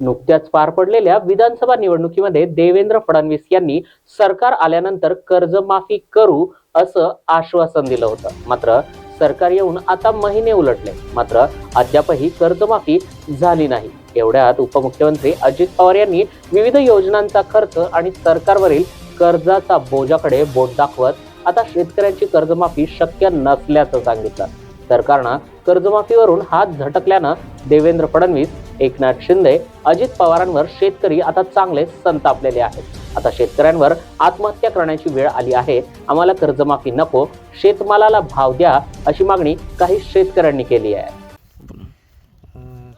नुकत्याच पार पडलेल्या विधानसभा निवडणुकीमध्ये देवेंद्र फडणवीस यांनी सरकार आल्यानंतर कर्जमाफी करू असं आश्वासन दिलं होतं. मात्र सरकार येऊन आता महिने उलटले. मात्र अद्यापही कर्जमाफी झाली नाही. एवढ्यात उपमुख्यमंत्री अजित पवार यांनी विविध योजनांचा खर्च आणि सरकारवरील कर्जाचा बोजाकडे बोट दाखवत आता शेतकऱ्यांची कर्जमाफी शक्य नसल्याचं सांगितलं. सरकारनं कर्जमाफीवरून हात झटकल्यानं देवेंद्र फडणवीस एकनाथ शिंदे अजित पवारांवर शेतकरी आता चांगले संतापलेले आहेत. आता शेतकऱ्यांवर आत्महत्या करण्याची वेळ आली आहे. आम्हाला कर्जमाफी नको शेतमालाला भाव द्या अशी मागणी काही शेतकऱ्यांनी केली आहे.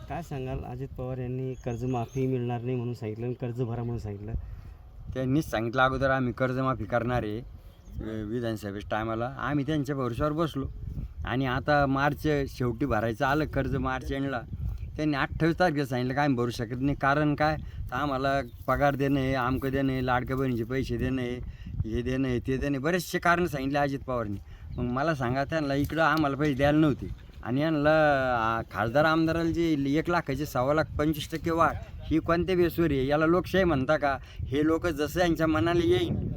काय सांगाल? अजित पवार यांनी कर्जमाफी मिळणार नाही म्हणून सांगितलं आणि कर्ज भरा म्हणून सांगितलं. त्यांनीच सांगितलं अगोदर आम्ही कर्जमाफी करणार आहे विधानसभेच्या टायमाला. आम्ही त्यांच्या भरोश्यावर बसलो. आणि आता मार्च शेवटी भरायचं आलं कर्ज मार्च एंडला. त्यांनी अठ्ठावीस तारखेला सांगितलं काय आम्ही भरू शकत नाही. कारण काय? तर आम्हाला पगार देणं आहे आमकं देणं आहे लाडक्या बहिणीचे पैसे देणं आहे हे देणं आहे ते देणं बरेचसे कारणं सांगितले अजित पवारनी. मग मला सांगा त्यांना इकडं आम्हाला पैसे द्यायला नव्हते. आणि यांना खासदार आमदाराला जे एक लाखाचे सव्वा लाख पंचवीस टक्के वाढ ही कोणत्या बेसवर आहे? याला लोकशाही म्हणता का? हे लोक जसं यांच्या मनाला येईल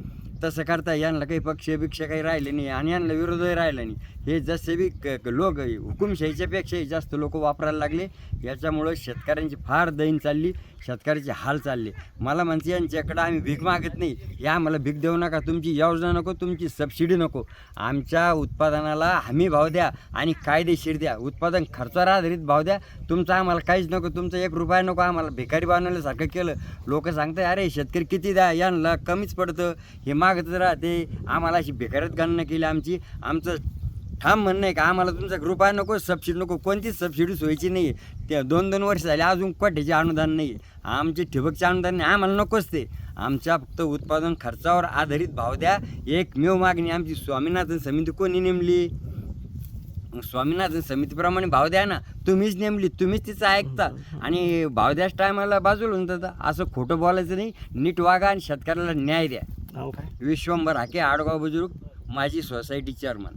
तसं करता यांना काही पक्ष बिक्ष काही राहिले नाही आणि यांना विरोधही राहिला नाही. हे जसे बी क- लोक हुकुमशाहीच्यापेक्षाही जास्त लोक वापरायला लागले. याच्यामुळं शेतकऱ्यांची फार दैन चालली शेतकऱ्याचे हाल चालले. मला म्हणते यांच्याकडं आम्ही भीक मागत नाही. या आम्हाला भीक देऊ नका. तुमची योजना नको तुमची सबसिडी नको. आमच्या उत्पादनाला हमी भाव द्या आणि कायदेशीर द्या. उत्पादन खर्चावर आधारित भाव द्या. तुमचा आम्हाला काहीच नको तुमचा एक रुपया नको. आम्हाला भिकारी बनवल्यासारखं केलं. लोक सांगतात अरे शेतकरी किती द्या? यांना कमीच पडतं. हे माग मागत राहते. आम्हाला अशी बेकारच गणना केली आमची. आमचं ठाम म्हणणं आहे का आम्हाला तुमचा कृपा नको सबसिडी नको कोणतीच सबसिडी सोयीची नाही आहे त्या दोन दोन वर्ष झाले अजून कोठ्याचे अनुदान नाही आमचे ठिबकचे अनुदान नाही आम्हाला नकोच ते. आमच्या फक्त उत्पादन खर्चावर आधारित भाव द्या. एकमेव मागणी आमची स्वामीनाथन समिती कोणी नेमली? स्वामीनाथन समितीप्रमाणे भाव द्या ना. तुम्हीच नेमली तुम्हीच तिचं ऐकता. आणि भाव द्याच टायमाला बाजूला होऊन असं खोटं बोलायचं नाही. नीट वागा आणि शेतकऱ्याला न्याय द्या. नाव काय विश्वंभर हाके आडगाव बुजुर्ग माझी सोसायटी चेअरमन